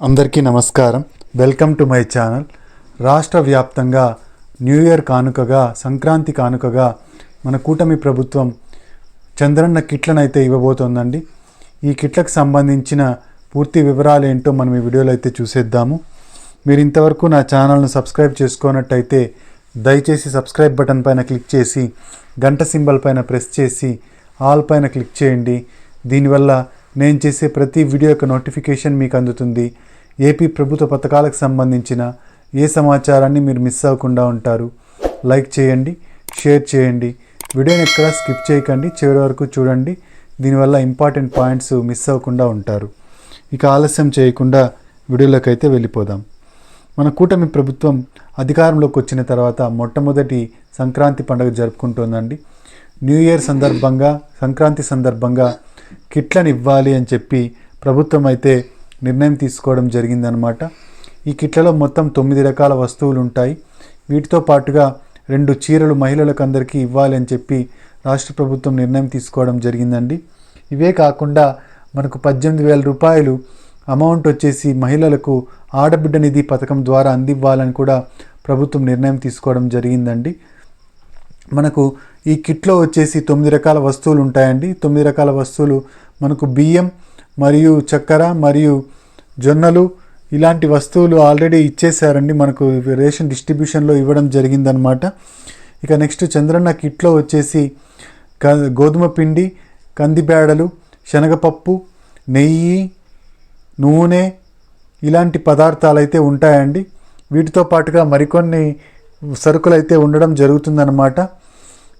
అందరికీ నమస్కారం. Welcome to my channel. రాష్ట్ర వ్యాప్తంగా న్యూ ఇయర్ కానుకగా సంక్రాంతి కానుకగా మన కూటమి ప్రభుత్వం చంద్రన్న కిట్లను అయితే ఇవ్వబోతోందండి. ఈ కిట్లకు సంబంధించిన పూర్తి వివరాలు ఏంటో మనం ఈ వీడియోలో అయితే చూసేద్దాము. మీరు ఇంతవరకు నా ఛానల్ను సబ్స్క్రైబ్ చేసుకున్నట్టయితే దయచేసి సబ్స్క్రైబ్ బటన్ పైన క్లిక్ చేసి గంట సింబల్ పైన ప్రెస్ చేసి ఆల్ పైన క్లిక్ చేయండి. దీనివల్ల నేను చేసే ప్రతి వీడియో యొక్క నోటిఫికేషన్ మీకు అందుతుంది. ఏపీ ప్రభుత్వ పథకాలకు సంబంధించిన ఏ సమాచారాన్ని మీరు మిస్ అవ్వకుండా ఉంటారు లైక్ చేయండి షేర్ చేయండి. వీడియోని ఎక్కడ స్కిప్ చేయకండి చివరి వరకు చూడండి. దీనివల్ల ఇంపార్టెంట్ పాయింట్స్ మిస్ అవ్వకుండా ఉంటారు. ఇక ఆలస్యం చేయకుండా వీడియోలోకి అయితే వెళ్ళిపోదాం. మన కూటమి ప్రభుత్వం అధికారంలోకి వచ్చిన తర్వాత మొట్టమొదటి సంక్రాంతి పండుగ జరుపుకుంటోందండి. న్యూ ఇయర్ సందర్భంగా సంక్రాంతి సందర్భంగా కిట్లను ఇవ్వాలి అని చెప్పి ప్రభుత్వం అయితే నిర్ణయం తీసుకోవడం జరిగిందనమాట ఈ కిట్లలో మొత్తం తొమ్మిది రకాల వస్తువులు ఉంటాయి వీటితో పాటుగా రెండు చీరలు మహిళలకు అందరికీ ఇవ్వాలి అని చెప్పి రాష్ట్ర ప్రభుత్వం నిర్ణయం తీసుకోవడం జరిగిందండి. ఇవే కాకుండా మనకు పద్దెనిమిది వేల రూపాయలు అమౌంట్ వచ్చేసి మహిళలకు ఆడబిడ్డ నిధి పథకం ద్వారా అందివ్వాలని కూడా ప్రభుత్వం నిర్ణయం తీసుకోవడం జరిగిందండి. మనకు ఈ కిట్లో వచ్చేసి తొమ్మిది రకాల వస్తువులు ఉంటాయండి. తొమ్మిది రకాల వస్తువులు మనకు బియ్యం మరియు చక్కెర మరియు జొన్నలు ఇలాంటి వస్తువులు ఆల్రెడీ ఇచ్చేసారండి మనకు రేషన్ డిస్ట్రిబ్యూషన్లో ఇవ్వడం జరిగిందనమాట. ఇక నెక్స్ట్ చంద్రన్న కిట్లో వచ్చేసి క గోధుమ పిండి కందిబేడలు శనగపప్పు నెయ్యి నూనె ఇలాంటి పదార్థాలు అయితే ఉంటాయండి. వీటితో పాటుగా మరికొన్ని సరుకులు అయితే ఉండడం జరుగుతుందన్నమాట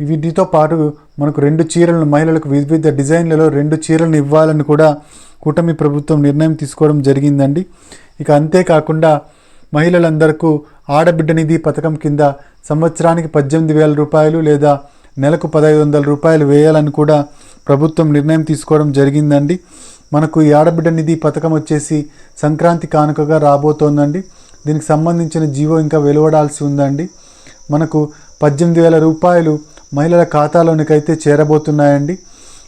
వీటితో పాటు మనకు రెండు చీరలను మహిళలకు వివిధ డిజైన్లలో రెండు చీరలను ఇవ్వాలని కూడా కూటమి ప్రభుత్వం నిర్ణయం తీసుకోవడం జరిగిందండి. ఇక అంతేకాకుండా మహిళలందరకు ఆడబిడ్డ నిధి పథకం కింద సంవత్సరానికి పద్దెనిమిది వేల రూపాయలు లేదా నెలకు పదహైదు వందల రూపాయలు వేయాలని కూడా ప్రభుత్వం నిర్ణయం తీసుకోవడం జరిగిందండి. మనకు ఈ ఆడబిడ్డ నిధి పథకం వచ్చేసి సంక్రాంతి కానుకగా రాబోతోందండి. దీనికి సంబంధించిన జీవో ఇంకా వెలువడాల్సి ఉందండి. మనకు పద్దెనిమిది వేల రూపాయలు మహిళల ఖాతాలోనికైతే చేరబోతున్నాయండి.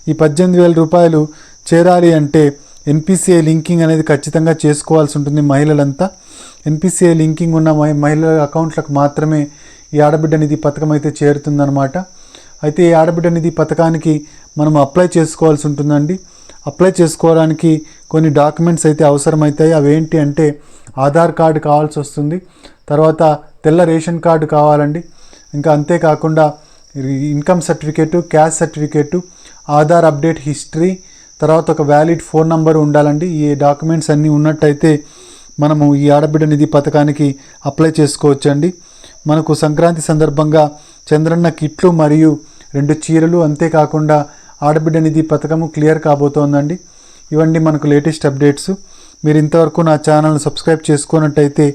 ఈ పద్దెనిమిది వేల రూపాయలు చేరాలి అంటే ఎన్పిసిఐ లింకింగ్ అనేది ఖచ్చితంగా చేసుకోవాల్సి ఉంటుంది మహిళలంతా. ఎన్పిసిఐ లింకింగ్ ఉన్న మహి- మహిళల అకౌంట్లకు మాత్రమే ఈ ఆడబిడ్డ నిధి పథకం అయితే చేరుతుందన్నమాట. అయితే ఈ ఆడబిడ్డ నిధి పథకానికి మనం అప్లై చేసుకోవాల్సి ఉంటుందండి. అప్లై చేసుకోవడానికి కొన్ని డాక్యుమెంట్స్ అయితే అవసరమవుతాయి అవి ఏంటి అంటే ఆధార్ కార్డు కావాల్సి వస్తుంది. తర్వాత తెల్ల రేషన్ కార్డు కావాలండి. ఇంకా అంతేకాకుండా income certificate cash certificate Aadhaar update history తర్వాత ఒక వ్యాలిడ్ ఫోన్ నంబర్ ఉండాలండి. ఈ డాక్యుమెంట్స్ అన్నీ ఉన్నట్టయితే మనము ఈ ఆడబిడ్డ నిధి పథకానికి అప్లై చేసుకోవచ్చండి. మనకు సంక్రాంతి సందర్భంగా చంద్రన్న కిట్లు మరియు రెండు చీరలు అంతేకాకుండా ఆడబిడ్డ నిధి పథకము క్లియర్ కాబోతోందండి. ఇవన్నీ మనకు లేటెస్ట్ అప్డేట్స్. మీరు ఇంతవరకు నా ఛానల్ని సబ్స్క్రైబ్ చేసుకున్నట్టయితే